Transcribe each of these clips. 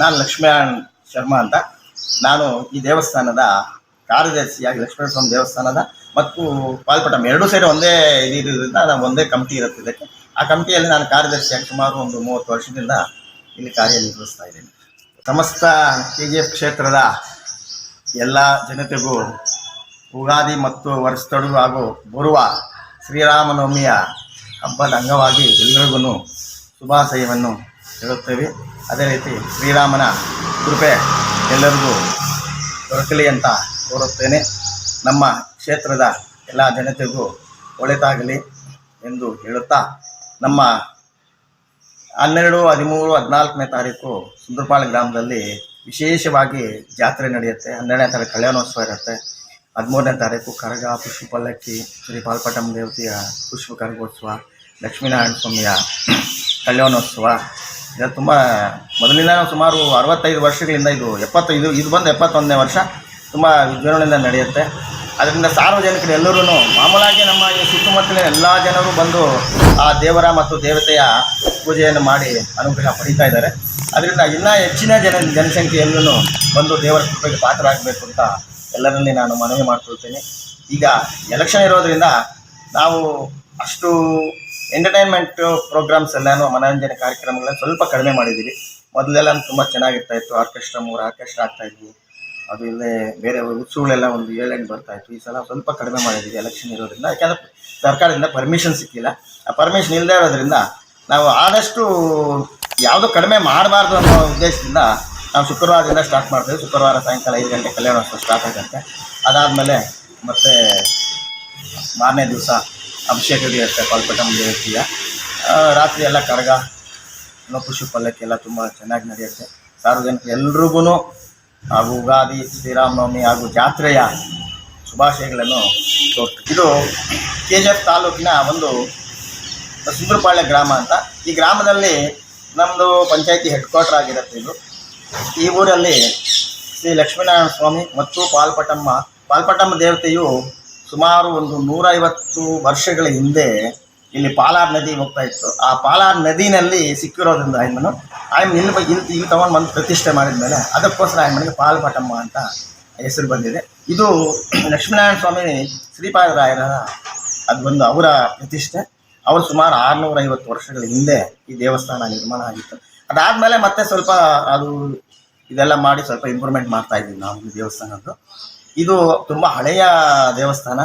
ನಾನು ಲಕ್ಷ್ಮೀನಾರಾಯಣ್ ಶರ್ಮಾ ಅಂತ. ನಾನು ಈ ದೇವಸ್ಥಾನದ ಕಾರ್ಯದರ್ಶಿಯಾಗಿ ಲಕ್ಷ್ಮೀ ಸ್ವಾಮಿ ದೇವಸ್ಥಾನದ ಮತ್ತು ಪಾಲ್ಪಟಂ ಎರಡೂ ಸೈಡ್ ಒಂದೇ ಇದಿರೋದ್ರಿಂದ ನಾವು ಒಂದೇ ಕಮಿಟಿ ಇರುತ್ತೆ ಇದಕ್ಕೆ. ಆ ಕಮಿಟಿಯಲ್ಲಿ ನಾನು ಕಾರ್ಯದರ್ಶಿಯಾಗಿ ಸುಮಾರು ಒಂದು ಮೂವತ್ತು ವರ್ಷದಿಂದ ಇಲ್ಲಿ ಕಾರ್ಯನಿರ್ವಹಿಸ್ತಾ ಇದ್ದೀನಿ. ಸಮಸ್ತ ಕೆ ಜಿ ಎಫ್ ಕ್ಷೇತ್ರದ ಎಲ್ಲ ಜನತೆಗೂ ಉಗಾದಿ ಮತ್ತು ವರ್ಷದೊಳಗು ಹಾಗೂ ಬರುವ ಶ್ರೀರಾಮನವಮಿಯ ಹಬ್ಬದ ಅಂಗವಾಗಿ ಎಲ್ಲರಿಗೂ ಶುಭಾಶಯವನ್ನು ಹೇಳುತ್ತೇವೆ. ಅದೇ ರೀತಿ ಶ್ರೀರಾಮನ ಕೃಪೆ ಎಲ್ಲರಿಗೂ ದೊರಕಲಿ ಅಂತ ಕೋರುತ್ತೇನೆ. ನಮ್ಮ ಕ್ಷೇತ್ರದ ಎಲ್ಲ ಜನತೆಗೂ ಒಳಿತಾಗಲಿ ಎಂದು ಹೇಳುತ್ತಾ, ನಮ್ಮ ಹನ್ನೆರಡು, ಹದಿಮೂರು, ಹದಿನಾಲ್ಕನೇ ತಾರೀಕು ಸುಂದರಪಾಳ ಗ್ರಾಮದಲ್ಲಿ ವಿಶೇಷವಾಗಿ ಜಾತ್ರೆ ನಡೆಯುತ್ತೆ. ಹನ್ನೆರಡನೇ ತಾರೀಕು ಕಲ್ಯಾಣೋತ್ಸವ ಇರುತ್ತೆ. ಹದಿಮೂರನೇ ತಾರೀಕು ಕರಗ ಪುಷ್ಪ ಪಲ್ಲಕ್ಕಿ ಶ್ರೀ ಪಾಲ್ಪಟಂ ದೇವತೆಯ ಪುಷ್ಪ ಕರಗೋತ್ಸವ ಲಕ್ಷ್ಮೀನಾರಾಯಣ ಸ್ವಾಮಿಯ ಕಲ್ಯಾಣೋತ್ಸವ. ಇದು ತುಂಬ, ಮೊದಲಿಂದ ಸುಮಾರು ಅರವತ್ತೈದು ವರ್ಷಗಳಿಂದ ಇದು ಎಪ್ಪತ್ತೈದು, ಇದು ಬಂದು ಎಪ್ಪತ್ತೊಂದನೇ ವರ್ಷ ತುಂಬ ವಿಜೃಂಭಣೆಯಿಂದ ನಡೆಯುತ್ತೆ. ಅದರಿಂದ ಸಾರ್ವಜನಿಕರು ಎಲ್ಲರೂ ಮಾಮೂಲಾಗಿ ನಮ್ಮ ಈ ಸುತ್ತಮುತ್ತಲಿನ ಎಲ್ಲ ಜನರು ಬಂದು ಆ ದೇವರ ಮತ್ತು ದೇವತೆಯ ಪೂಜೆಯನ್ನು ಮಾಡಿ ಅನುಗ್ರಹ ಪಡೀತಾ ಇದ್ದಾರೆ. ಅದರಿಂದ ಇನ್ನೂ ಹೆಚ್ಚಿನ ಜನ ಜನಸಂಖ್ಯೆಯಲ್ಲೂ ಬಂದು ದೇವರ ಕೃಪೆಗೆ ಪಾತ್ರರಾಗಬೇಕು ಅಂತ ಎಲ್ಲರಲ್ಲಿ ನಾನು ಮನವಿ ಮಾಡ್ಕೊಳ್ತೇನೆ. ಈಗ ಎಲೆಕ್ಷನ್ ಇರೋದ್ರಿಂದ ನಾವು ಅಷ್ಟು ಎಂಟರ್ಟೈನ್ಮೆಂಟ್ ಪ್ರೋಗ್ರಾಮ್ಸ್ ಎಲ್ಲನೂ ಮನೋರಂಜನೆ ಕಾರ್ಯಕ್ರಮಗಳನ್ನು ಸ್ವಲ್ಪ ಕಡಿಮೆ ಮಾಡಿದ್ದೀವಿ. ಮೊದಲೆಲ್ಲ ತುಂಬ ಚೆನ್ನಾಗಿರ್ತಾ ಇತ್ತು. ಆರ್ಕೆಸ್ಟ್ರಾ ಮೂರು ಆರ್ಕೆಸ್ಟ್ರಾ ಆಗ್ತಾ ಇದ್ವಿ. ಅದು ಇಲ್ಲದೆ ಬೇರೆ ಉತ್ಸವಗಳೆಲ್ಲ ಒಂದು ಏಳೆಂಟು ಬರ್ತಾ ಇತ್ತು. ಈ ಸಲ ಸ್ವಲ್ಪ ಕಡಿಮೆ ಮಾಡಿದ್ದೀವಿ ಎಲೆಕ್ಷನ್ ಇರೋದ್ರಿಂದ. ಯಾಕಂದರೆ ಸರ್ಕಾರದಿಂದ ಪರ್ಮಿಷನ್ ಸಿಕ್ಕಿಲ್ಲ. ಆ ಪರ್ಮಿಷನ್ ಇಲ್ಲದೆ ಇರೋದ್ರಿಂದ ನಾವು ಆದಷ್ಟು ಯಾವುದು ಕಡಿಮೆ ಮಾಡಬಾರ್ದು ಅನ್ನೋ ಉದ್ದೇಶದಿಂದ ನಾವು ಶುಕ್ರವಾರದಿಂದ ಸ್ಟಾರ್ಟ್ ಮಾಡ್ತೀವಿ. ಶುಕ್ರವಾರ ಸಾಯಂಕಾಲ ಐದು ಗಂಟೆ ಕಲ್ಯಾಣೋತ್ಸವ ಸ್ಟಾರ್ಟ್ ಆಗುತ್ತೆ. ಅದಾದಮೇಲೆ ಮತ್ತೆ ಮಾರನೇ ದಿವಸ ಅಭಿಷೇಕ ಇರುತ್ತೆ ಪಾಲ್ಪಟಂ ದೇವತೆಯ ಆ, ರಾತ್ರಿ ಎಲ್ಲ ಕರಗ ಪುಷ್ಪ ಪಲ್ಲಕ್ಕಿ ಎಲ್ಲ ತುಂಬ ಚೆನ್ನಾಗಿ ನಡೆಯುತ್ತೆ. ಸಾರ್ವಜನಿಕ ಎಲ್ರಿಗೂ ಹಾಗೂ ಉಗಾದಿ ಶ್ರೀರಾಮನವಮಿ ಹಾಗೂ ಜಾತ್ರೆಯ ಶುಭಾಶಯಗಳನ್ನು ತೋರ್ತು. ಇದು ಕೆ ಜಿ ಎಫ್ ತಾಲೂಕಿನ ಒಂದು ಸುಂದರಪಾಳ್ಯ ಗ್ರಾಮ ಅಂತ. ಈ ಗ್ರಾಮದಲ್ಲಿ ನಮ್ಮದು ಪಂಚಾಯತಿ ಹೆಡ್ ಕ್ವಾರ್ಟರ್ ಆಗಿರುತ್ತೆ ಇದು. ಈ ಊರಲ್ಲಿ ಶ್ರೀ ಲಕ್ಷ್ಮೀನಾರಾಯಣ ಸ್ವಾಮಿ ಮತ್ತು ಪಾಲ್ಪಟಮ್ಮ ಪಾಲ್ಪಟಮ್ಮ ದೇವತೆಯು ಸುಮಾರು ಒಂದು ನೂರೈವತ್ತು ವರ್ಷಗಳ ಹಿಂದೆ ಇಲ್ಲಿ ಪಾಲಾರ್ ನದಿ ಹೋಗ್ತಾ ಇತ್ತು. ಆ ಪಾಲಾರ್ ನದಿನಲ್ಲಿ ಸಿಕ್ಕಿರೋದ್ರಿಂದ ಆಯ್ಮನು ಆಯ್ಮ್ ಇಲ್ಲಿ ಇಲ್ಲಿ ಇಲ್ಲಿ ತಗೊಂಡು ಬಂದು ಪ್ರತಿಷ್ಠೆ ಮಾಡಿದ ಮೇಲೆ ಅದಕ್ಕೋಸ್ಕರ ಆಯ್ಮನಿಗೆ ಪಾಲ್ಪಟಮ್ಮ ಅಂತ ಹೆಸರು ಬಂದಿದೆ. ಇದು ಲಕ್ಷ್ಮೀನಾರಾಯಣ ಸ್ವಾಮಿ ಶ್ರೀಪಾದರಾಯರ ಅದು ಬಂದು ಅವರ ಪ್ರತಿಷ್ಠೆ. ಅವರು ಸುಮಾರು ಆರುನೂರ ಐವತ್ತು ವರ್ಷಗಳ ಹಿಂದೆ ಈ ದೇವಸ್ಥಾನ ನಿರ್ಮಾಣ ಆಗಿತ್ತು. ಅದಾದಮೇಲೆ ಮತ್ತೆ ಸ್ವಲ್ಪ ಅದು ಇದೆಲ್ಲ ಮಾಡಿ ಸ್ವಲ್ಪ ಇಂಪ್ರೂವ್ಮೆಂಟ್ ಮಾಡ್ತಾ ಇದ್ದೀವಿ ನಾವು ದೇವಸ್ಥಾನದ್ದು. ಇದು ತುಂಬ ಹಳೆಯ ದೇವಸ್ಥಾನ.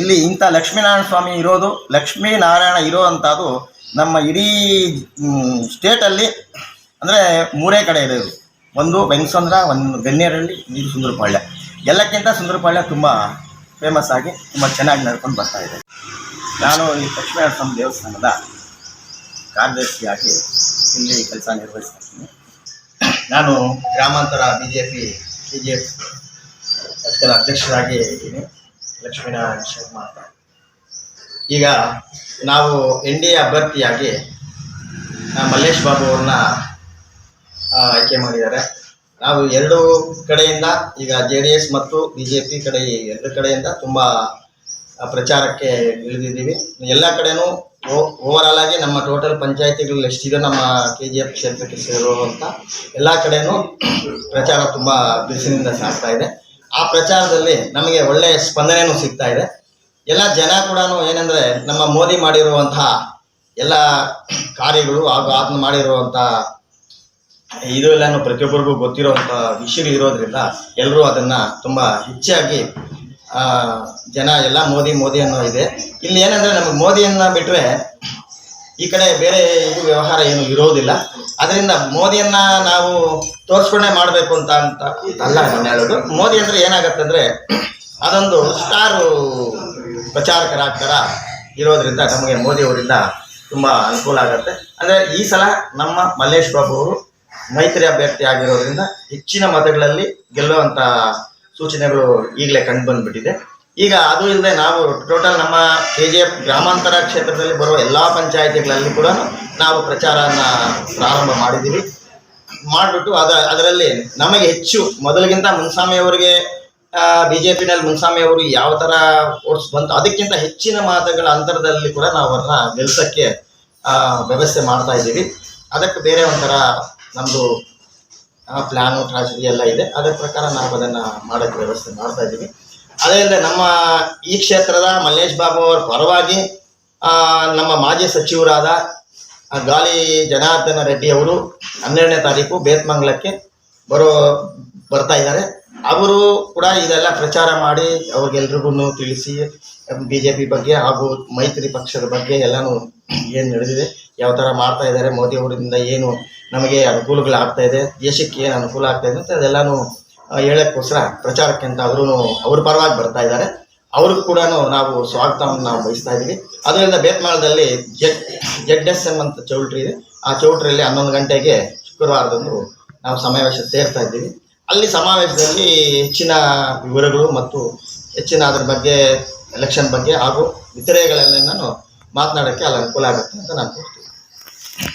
ಇಲ್ಲಿ ಇಂಥ ಲಕ್ಷ್ಮೀನಾರಾಯಣ ಸ್ವಾಮಿ ಇರೋದು, ಲಕ್ಷ್ಮೀನಾರಾಯಣ ಇರೋ ಅಂಥದ್ದು ನಮ್ಮ ಇಡೀ ಸ್ಟೇಟಲ್ಲಿ ಅಂದರೆ ಮೂರೇ ಕಡೆ ಇರೋದು ಒಂದು ಬೆಂಗಸಂದ್ರ ಒಂದು ಗಣ್ಯರಳ್ಳಿ ಇದು ಸುಂದರಪಾಳ್ಯ. ಎಲ್ಲಕ್ಕಿಂತ ಸುಂದರಪಾಳ್ಯ ತುಂಬ ಫೇಮಸ್ ಆಗಿ ತುಂಬ ಚೆನ್ನಾಗಿ ನಡ್ಕೊಂಡು ಬರ್ತಾ ಇದೆ. ನಾನು ಈ ಲಕ್ಷ್ಮೀನಾರಾಯಣ ಸ್ವಾಮಿ ದೇವಸ್ಥಾನದ ಕಾರ್ಯದರ್ಶಿಯಾಗಿ ಇಲ್ಲಿ ಕೆಲಸ ನಿರ್ವಹಿಸ್ತಾ ಇದ್ದೀನಿ ನಾನು ಗ್ರಾಮಾಂತರ B J P B J P ಪಕ್ಷದ ಅಧ್ಯಕ್ಷರಾಗಿ ಇದ್ದೀನಿ. ಲಕ್ಷ್ಮೀನಾರಾಯಣ ಅಂತ. ಈಗ ನಾವು ಎನ್ ಡಿ ಎ ಅಭ್ಯರ್ಥಿಯಾಗಿ ಮಲ್ಲೇಶ್ ಬಾಬು ಅವ್ರನ್ನ ಆಯ್ಕೆ ಮಾಡಿದ್ದಾರೆ. ನಾವು ಎರಡು ಕಡೆಯಿಂದ, ಈಗ ಜೆ ಡಿ ಎಸ್ ಮತ್ತು ಬಿ ಜೆ ಪಿ ಕಡೆ, ಎರಡು ಕಡೆಯಿಂದ ತುಂಬ ಪ್ರಚಾರಕ್ಕೆ ಇಳಿದಿದ್ದೀವಿ. ಎಲ್ಲ ಕಡೆನೂ ಓವರಾಲ್ ಆಗಿ ನಮ್ಮ ಟೋಟಲ್ ಪಂಚಾಯತಿಗಳು ಎಷ್ಟಿದೆ ನಮ್ಮ ಕೆ ಜಿ ಎಫ್ ಕ್ಷೇತ್ರಕ್ಕೆ ಸೇರುವಂಥ ಎಲ್ಲ ಕಡೆಯೂ ಪ್ರಚಾರ ತುಂಬ ಬಿಸಿಲಿನಿಂದ ಸಾಗ್ತಾ ಇದೆ. ಆ ಪ್ರಚಾರದಲ್ಲಿ ನಮಗೆ ಒಳ್ಳೆಯ ಸ್ಪಂದನೆಯೂ ಸಿಗ್ತಾ ಇದೆ. ಎಲ್ಲ ಜನ ಕೂಡ ಏನಂದರೆ ನಮ್ಮ ಮೋದಿ ಮಾಡಿರುವಂತಹ ಎಲ್ಲ ಕಾರ್ಯಗಳು ಹಾಗೂ ಅದನ್ನ ಮಾಡಿರುವಂಥ ಇದು ಎಲ್ಲಾನು ಪ್ರತಿಯೊಬ್ಬರಿಗೂ ಗೊತ್ತಿರುವಂಥ ವಿಷಯಗಳು ಇರೋದ್ರಿಂದ ಎಲ್ಲರೂ ಅದನ್ನು ತುಂಬ ಹೆಚ್ಚಾಗಿ ಜನ ಎಲ್ಲ ಮೋದಿ ಮೋದಿ ಅನ್ನೋ ಇದೆ. ಇಲ್ಲಿ ಏನಂದ್ರೆ ನಮಗೆ ಮೋದಿಯನ್ನ ಬಿಟ್ಟರೆ ಈ ಕಡೆ ಬೇರೆ ಇದು ವ್ಯವಹಾರ ಏನು ಇರೋದಿಲ್ಲ. ಅದರಿಂದ ಮೋದಿಯನ್ನ ನಾವು ತೋರಿಸ್ಕೊಂಡೇ ಮಾಡಬೇಕು ಅಂತ ಅಂತ ಅಲ್ಲ ನಾನು ಹೇಳೋದು. ಮೋದಿ ಅಂದ್ರೆ ಏನಾಗತ್ತೆ ಅಂದ್ರೆ ಅದೊಂದು ಸ್ಟಾರು ಪ್ರಚಾರಕರಾಗ್ತಾರ ಇರೋದ್ರಿಂದ ನಮಗೆ ಮೋದಿ ಅವರಿಂದ ತುಂಬಾ ಅನುಕೂಲ ಆಗುತ್ತೆ. ಅಂದ್ರೆ ಈ ಸಲ ನಮ್ಮ ಮಲ್ಲೇಶ್ ಬಾಬು ಅವರು ಮೈತ್ರಿ ಅಭ್ಯರ್ಥಿ ಆಗಿರೋದ್ರಿಂದ ಹೆಚ್ಚಿನ ಮತಗಳಲ್ಲಿ ಗೆಲ್ಲುವಂಥ ಸೂಚನೆಗಳು ಈಗಲೇ ಕಂಡು ಬಂದ್ಬಿಟ್ಟಿದೆ. ಈಗ ಅದು ಇಲ್ಲದೆ ನಾವು ಟೋಟಲ್ ನಮ್ಮ ಕೆ ಜಿ ಎಫ್ ಗ್ರಾಮಾಂತರ ಕ್ಷೇತ್ರದಲ್ಲಿ ಬರುವ ಎಲ್ಲ ಪಂಚಾಯಿತಿಗಳಲ್ಲಿ ಕೂಡ ನಾವು ಪ್ರಚಾರನ ಪ್ರಾರಂಭ ಮಾಡಿದ್ದೀವಿ. ಮಾಡಿಬಿಟ್ಟು ಅದ, ಅದರಲ್ಲಿ ನಮಗೆ ಹೆಚ್ಚು ಮೊದಲಿಗಿಂತ ಮುನ್ಸ್ವಾಮಿ ಅವರಿಗೆ ಬಿಜೆಪಿನಲ್ಲಿ ಮುನ್ಸ್ವಾಮಿ ಅವರು ಯಾವ ಥರ ಓಟ್ಸ್ ಬಂತು, ಅದಕ್ಕಿಂತ ಹೆಚ್ಚಿನ ಮಾತುಗಳ ಅಂತರದಲ್ಲಿ ಕೂಡ ನಾವು ಅವರನ್ನ ಗೆಲ್ಸೋಕ್ಕೆ ವ್ಯವಸ್ಥೆ ಮಾಡ್ತಾ ಇದ್ದೀವಿ. ಅದಕ್ಕೆ ಬೇರೆ ಒಂಥರ ನಮ್ಮದು ಪ್ಲಾನು ಟ್ರಾಜಡಿ ಎಲ್ಲ ಇದೆ. ಅದರ ಪ್ರಕಾರ ನಾವು ಅದನ್ನು ಮಾಡೋಕ್ಕೆ ವ್ಯವಸ್ಥೆ ಮಾಡ್ತಾ ಇದ್ದೀವಿ. ಅದೇ ಅಲ್ಲದೆ ನಮ್ಮ ಈ ಕ್ಷೇತ್ರದ ಮಲ್ಲೇಶ್ ಬಾಬು ಅವರ ಪರವಾಗಿ ನಮ್ಮ ಮಾಜಿ ಸಚಿವರಾದ ಗಾಲಿ ಜನಾರ್ದನ ರೆಡ್ಡಿ ಅವರು ಹನ್ನೆರಡನೇ ತಾರೀಕು ಬೇತ್ಮಂಗ್ಲಕ್ಕೆ ಬರೋ, ಬರ್ತಾ ಇದ್ದಾರೆ. ಅವರು ಕೂಡ ಇದೆಲ್ಲ ಪ್ರಚಾರ ಮಾಡಿ ಅವ್ರಿಗೆಲ್ರಿಗೂ ತಿಳಿಸಿ ಬಿ ಜೆ ಪಿ ಬಗ್ಗೆ ಹಾಗೂ ಮೈತ್ರಿ ಪಕ್ಷದ ಬಗ್ಗೆ ಎಲ್ಲನೂ ಏನು ನಡೆದಿದೆ, ಯಾವ ಥರ ಮಾಡ್ತಾ ಇದ್ದಾರೆ ಮೋದಿ ಅವರಿಂದ ಏನು ನಮಗೆ ಅನುಕೂಲಗಳಾಗ್ತಾ ಇದೆ ದೇಶಕ್ಕೆ ಏನು ಅನುಕೂಲ ಆಗ್ತಾ ಇದೆ ಅಂತ ಅದೆಲ್ಲಾನು ಹೇಳೋಕ್ಕೋಸ್ಕರ ಪ್ರಚಾರಕ್ಕೆ ಅಂತ ಅವರು ಅವ್ರ ಪರವಾಗಿ ಬರ್ತಾ ಇದ್ದಾರೆ ಅವ್ರಿಗೂ ಕೂಡ ನಾವು ಸ್ವಾಗತವನ್ನು ನಾವು ಬಯಸ್ತಾ ಇದ್ದೀವಿ. ಅದರಿಂದ ಬೇತ್ಮಾಳದಲ್ಲಿ ಜೆಡ್ ಜೆಡ್ ಎಸ್ ಎಂ ಅಂತ ಚೌಲ್ಟ್ರಿ ಇದೆ. ಆ ಚೌಲ್ಟ್ರಿಯಲ್ಲಿ ಹನ್ನೊಂದು ಗಂಟೆಗೆ ಶುಕ್ರವಾರದಂದು ನಾವು ಸಮಾವೇಶ ಸೇರ್ತಾ ಇದ್ದೀವಿ. ಅಲ್ಲಿ ಸಮಾವೇಶದಲ್ಲಿ ಹೆಚ್ಚಿನ ವಿವರಗಳು ಮತ್ತು ಹೆಚ್ಚಿನ ಅದರ ಬಗ್ಗೆ ಎಲೆಕ್ಷನ್ ಬಗ್ಗೆ ಹಾಗೂ ಇತರೆಗಳೆಲ್ಲ ನಾನು ಮಾತನಾಡೋಕ್ಕೆ ಅಲ್ಲಿ ಅನುಕೂಲ ಆಗುತ್ತೆ ಅಂತ ನಾನು ಹೇಳ್ತೀನಿ.